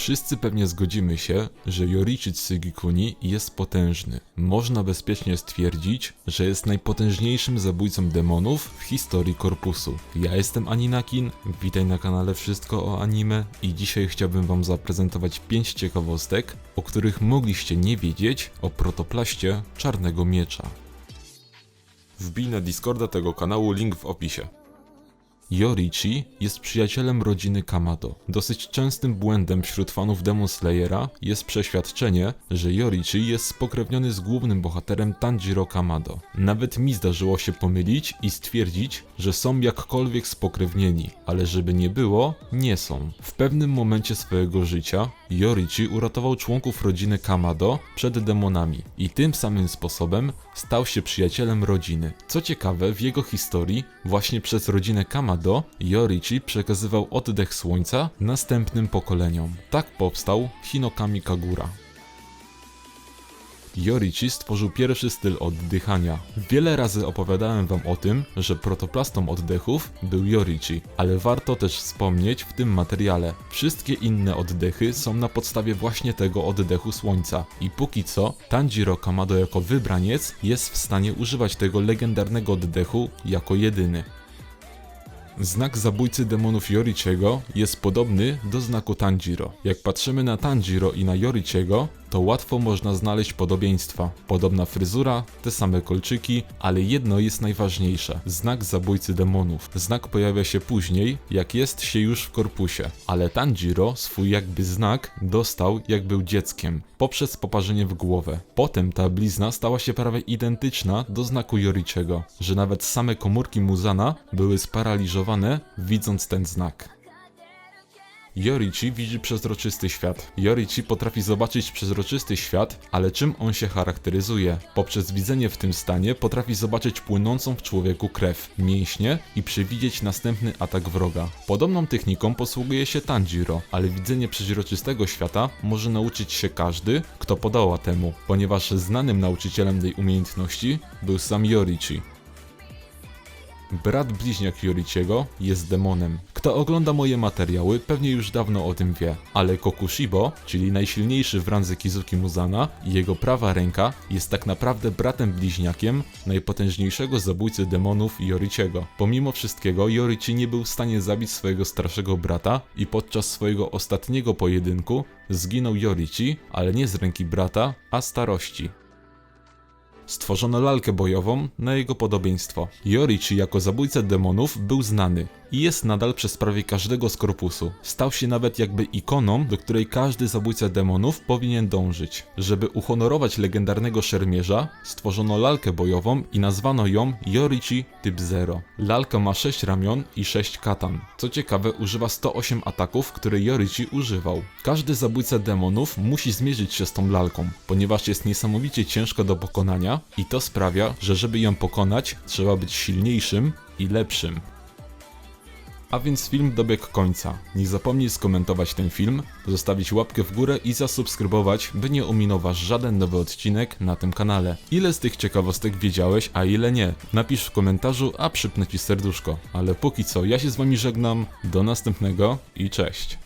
Wszyscy pewnie zgodzimy się, że Yorichi Tsugikuni jest potężny. Można bezpiecznie stwierdzić, że jest najpotężniejszym zabójcą demonów w historii korpusu. Ja jestem Aninakin, witaj na kanale Wszystko o Anime i dzisiaj chciałbym wam zaprezentować 5 ciekawostek, o których mogliście nie wiedzieć o protoplaście Czarnego Miecza. Wbij na Discorda tego kanału, link w opisie. Yorichi jest przyjacielem rodziny Kamado. Dosyć częstym błędem wśród fanów Demon Slayera jest przeświadczenie, że Yorichi jest spokrewniony z głównym bohaterem Tanjiro Kamado. Nawet mi zdarzyło się pomylić i stwierdzić, że są jakkolwiek spokrewnieni, ale żeby nie było, nie są. W pewnym momencie swojego życia Yorichi uratował członków rodziny Kamado przed demonami i tym samym sposobem stał się przyjacielem rodziny. Co ciekawe, w jego historii właśnie przez rodzinę Kamado Yorichi przekazywał oddech słońca następnym pokoleniom. Tak powstał Hinokami Kagura. Yorichi stworzył pierwszy styl oddychania. Wiele razy opowiadałem wam o tym, że protoplastą oddechów był Yorichi, ale warto też wspomnieć w tym materiale. Wszystkie inne oddechy są na podstawie właśnie tego oddechu słońca i póki co Tanjiro Kamado jako wybraniec jest w stanie używać tego legendarnego oddechu jako jedyny. Znak zabójcy demonów Yorichiego jest podobny do znaku Tanjiro. Jak patrzymy na Tanjiro i na Yorichiego, to łatwo można znaleźć podobieństwa. Podobna fryzura, te same kolczyki, ale jedno jest najważniejsze. Znak zabójcy demonów. Znak pojawia się później, jak jest się już w korpusie. Ale Tanjiro swój jakby znak dostał jak był dzieckiem, poprzez poparzenie w głowę. Potem ta blizna stała się prawie identyczna do znaku Yorichiego, że nawet same komórki Muzana były sparaliżowane widząc ten znak. Yorichi widzi przezroczysty świat. Yorichi potrafi zobaczyć przezroczysty świat, ale czym on się charakteryzuje? Poprzez widzenie w tym stanie potrafi zobaczyć płynącą w człowieku krew, mięśnie i przewidzieć następny atak wroga. Podobną techniką posługuje się Tanjiro, ale widzenie przeźroczystego świata może nauczyć się każdy, kto podoła temu, ponieważ znanym nauczycielem tej umiejętności był sam Yorichi. Brat bliźniak Yorichiego jest demonem. Kto ogląda moje materiały, pewnie już dawno o tym wie, ale Kokushibo, czyli najsilniejszy w randze Kizuki Muzana i jego prawa ręka, jest tak naprawdę bratem bliźniakiem najpotężniejszego zabójcy demonów Yorichiego. Pomimo wszystkiego, Yorichi nie był w stanie zabić swojego starszego brata i podczas swojego ostatniego pojedynku zginął Yorichi, ale nie z ręki brata, a starości. Stworzono lalkę bojową na jego podobieństwo. Yorichi jako zabójca demonów był znany i jest nadal przez prawie każdego z korpusu. Stał się nawet jakby ikoną, do której każdy zabójca demonów powinien dążyć. Żeby uhonorować legendarnego szermierza, stworzono lalkę bojową i nazwano ją Yorichi Typ 0. Lalka ma 6 ramion i 6 katan. Co ciekawe, używa 108 ataków, które Yorichi używał. Każdy zabójca demonów musi zmierzyć się z tą lalką, ponieważ jest niesamowicie ciężka do pokonania i to sprawia, że żeby ją pokonać, trzeba być silniejszym i lepszym. A więc film dobiegł końca. Nie zapomnij skomentować ten film, zostawić łapkę w górę i zasubskrybować, by nie ominął żaden nowy odcinek na tym kanale. Ile z tych ciekawostek wiedziałeś, a ile nie? Napisz w komentarzu, a przypnę ci serduszko. Ale póki co, ja się z wami żegnam, do następnego i cześć.